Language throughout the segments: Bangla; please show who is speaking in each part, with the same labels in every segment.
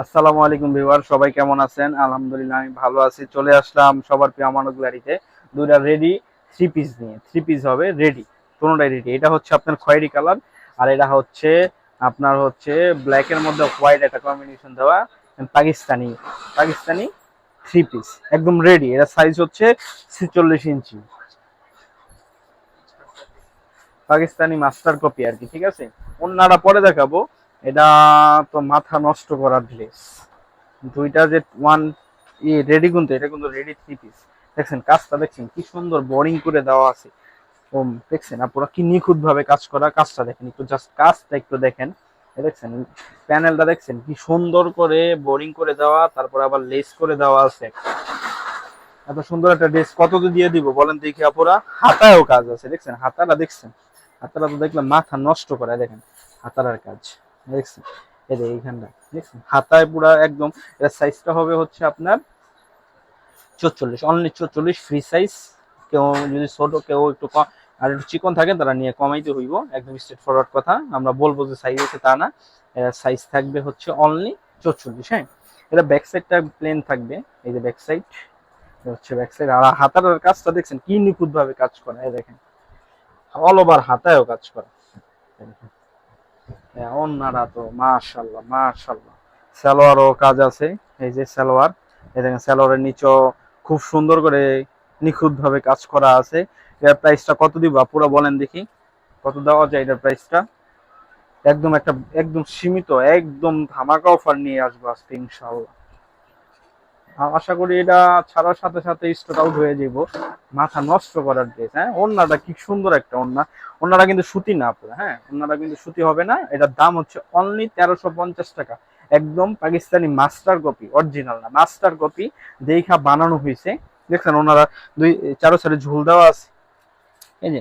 Speaker 1: আসসালামু আলাইকুম ভিউয়ার, সবাই কেমন আছেন? আলহামদুলিল্লাহ, আমি ভালো আছি। চলে আসলাম সবার প্রিয় আমানত গ্যালারিতে দুইটা রেডি থ্রি পিস নিয়ে। থ্রি পিস হবে রেডি কোনোটাই রেডি এটা হচ্ছে আপনার খয়েরি কালার, আর এটা হচ্ছে আপনার হচ্ছে ব্ল্যাকের মধ্যে হোয়াইট একটা কম্বিনেশন দেওয়া পাকিস্তানি পাকিস্তানি থ্রি পিস একদম রেডি এটা সাইজ হচ্ছে ছিচল্লিশ ইঞ্চি। পাকিস্তানি মাস্টার কপি আর কি, ঠিক আছে? অন্যরা পরে দেখাবো। এটা তো মাথা নষ্ট করার ড্রেস দুইটা যে ওয়ান ই রেডি কিন্তু এটা কিন্তু রেডি থ্রি পিস দেখছেন, কাজটা দেখছেন, কি সুন্দর বোরিং করে দেওয়া আছে। দেখছেন আপনারা কি নিখুঁত ভাবে কাজ করা, কাজটা দেখেন, একটু জাস্ট কাজটা একটু দেখেন। দেখছেন প্যানেলটা দেখছেন, কি সুন্দর করে বোরিং করে দেওয়া, তারপর আবার লেস করে দেওয়া আছে। এত সুন্দর একটা ড্রেস কত দিয়ে দিব, বলেন দেখি আপুরা। হাতায়ও কাজ আছে, দেখছেন, হাতাটা দেখছেন। হাতাটা তো দেখলাম মাথা নষ্ট করে, দেখেন হাতারার কাজ। দেখছেন? এই যে এইখানটা, দেখছেন? হাতায় পুরা একদম, এর সাইজটা হবে হচ্ছে আপনার চল্লিশ অনলি চল্লিশ ফ্রি সাইজ কেউ যদি ছোট, কেউ একটু আর একটু চিকন থাকে তারা নিয়ে কমাইতে হইব। একদম স্ট্রেট ফরওয়ার্ড কথা। আমরা বলব যে সাইজ আছে তা না। সাইজ থাকবে হচ্ছে অনলি চল্লিশ হ্যাঁ? এটা ব্যাক সাইডটা প্লেন থাকবে। এই যে ব্যাক সাইড হচ্ছে ব্যাক সাইড আর হাতার কাজটা দেখছেন, কি নিখুঁত ভাবে কাজ করা দেখেন। অল ওভার হাতায়ও কাজ করা। অন্যরা তো, মাশাল্লাহ মাশাল্লাহ। সালোয়ারও কাজ আছে, এই যে সালোয়ার। এই দেখেন, সালোয়ারের নিচেও খুব সুন্দর করে নিখুঁত ভাবে কাজ করা আছে। এর প্রাইসটা কত দিব পুরো বলেন দেখি। কত দেওয়া যায় এটার প্রাইসটা একদম একটা, একদম সীমিত, একদম ধামাকা অফার নিয়ে আসব আজকে, ইনশাআল্লাহ। আ- আশা করি এটা ছাড়ার সাথে সাথে স্টক আউট হয়ে যাব মাথা নষ্ট করার ড্রেস হ্যাঁ? ওন্নাটা কি সুন্দর একটা ওন্না ওনারা কিন্তু সুতি না পুরো হ্যাঁ? ওনারা কিন্তু সুতি হবে না। এটার দাম হচ্ছে অনলি তেরোশো পঞ্চাশ টাকা। একদম পাকিস্তানি মাস্টার কপি অরিজিনাল না মাস্টার কপি দেখা বানানো হয়েছে। দেখছেন ওনারা দুই, চারো সাইডে ঝুল দেওয়া আছে। এই যে,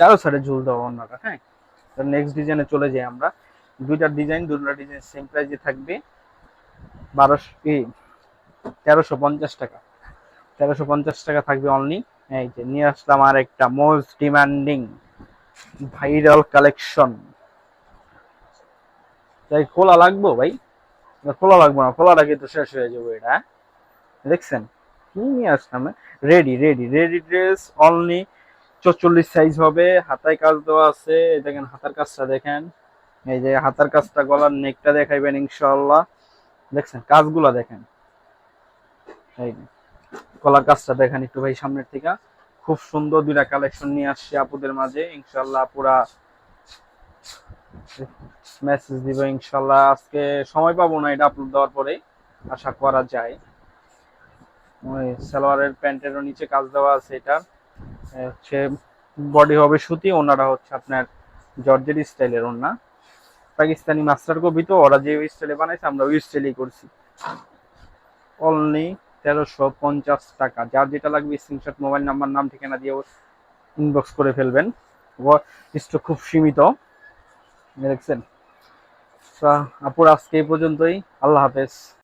Speaker 1: চারো সাইডে ঝুল দেওয়া ওনারা হ্যাঁ? নেক্সট ডিজাইনে চলে যাই আমরা। দুইটা ডিজাইন দুইটা ডিজাইন সেম প্রাইসে থাকবে। বারোশো তেরোশো পঞ্চাশ টাকা। তেরোশো পঞ্চাশ টাকা থাকবে অনলি এই যে নিয়ে আসলাম আর একটা মোস্ট ডিমান্ডিং ভাইরাল কালেকশন তাই খোলা লাগবো ভাই? খোলা লাগবো না, খোলাটা কিন্তু শেষ হয়ে যাব এটা হ্যাঁ? দেখছেন? কি নিয়ে আসলাম ready ready ready dress only চল্লিশ সাইজ হবে, হাতায় কাজ দেওয়া আছে। দেখেন, হাতার কাজটা দেখেন। এই যে হাতার কাজটা, গলার নেকটা দেখাইবেন ইনশাল্লাহ দেখছেন, কাজগুলা দেখেন। এই গলার কাজটা দেখেন একটু ভাই সামনের থেকে। খুব সুন্দর দুইটা কালেকশন নিয়ে আসছি আপুদের মাঝে ইনশাল্লাহ পুরা মেসেজ দিব ইনশাল্লাহ আজকে সময় পাবো না এটা আপলোড দেওয়ার পরে, আশা করা যায়। ওই সালোয়ারের প্যান্টেরও নিচে কাজ দেওয়া আছে এটার হচ্ছে বডি হবে সুতি ওনারা হচ্ছে আপনার জর্জের স্টাইলের ওনা পাকিস্তানি মাস্টার কপি তো, ওরা যে স্টাইলে বানাইছে আমরা ওই স্টাইলেই করছি। অনলি তেরোশো পঞ্চাশ টাকা। যার যেটা লাগবে স্ক্রিনশট মোবাইল নাম্বার নাম, ঠিকানা দিয়ে ইনবক্স করে ফেলবেন। স্টক খুব সীমিত। দেখছেন? আপুর আজকে এই পর্যন্তই। আল্লাহ হাফেজ।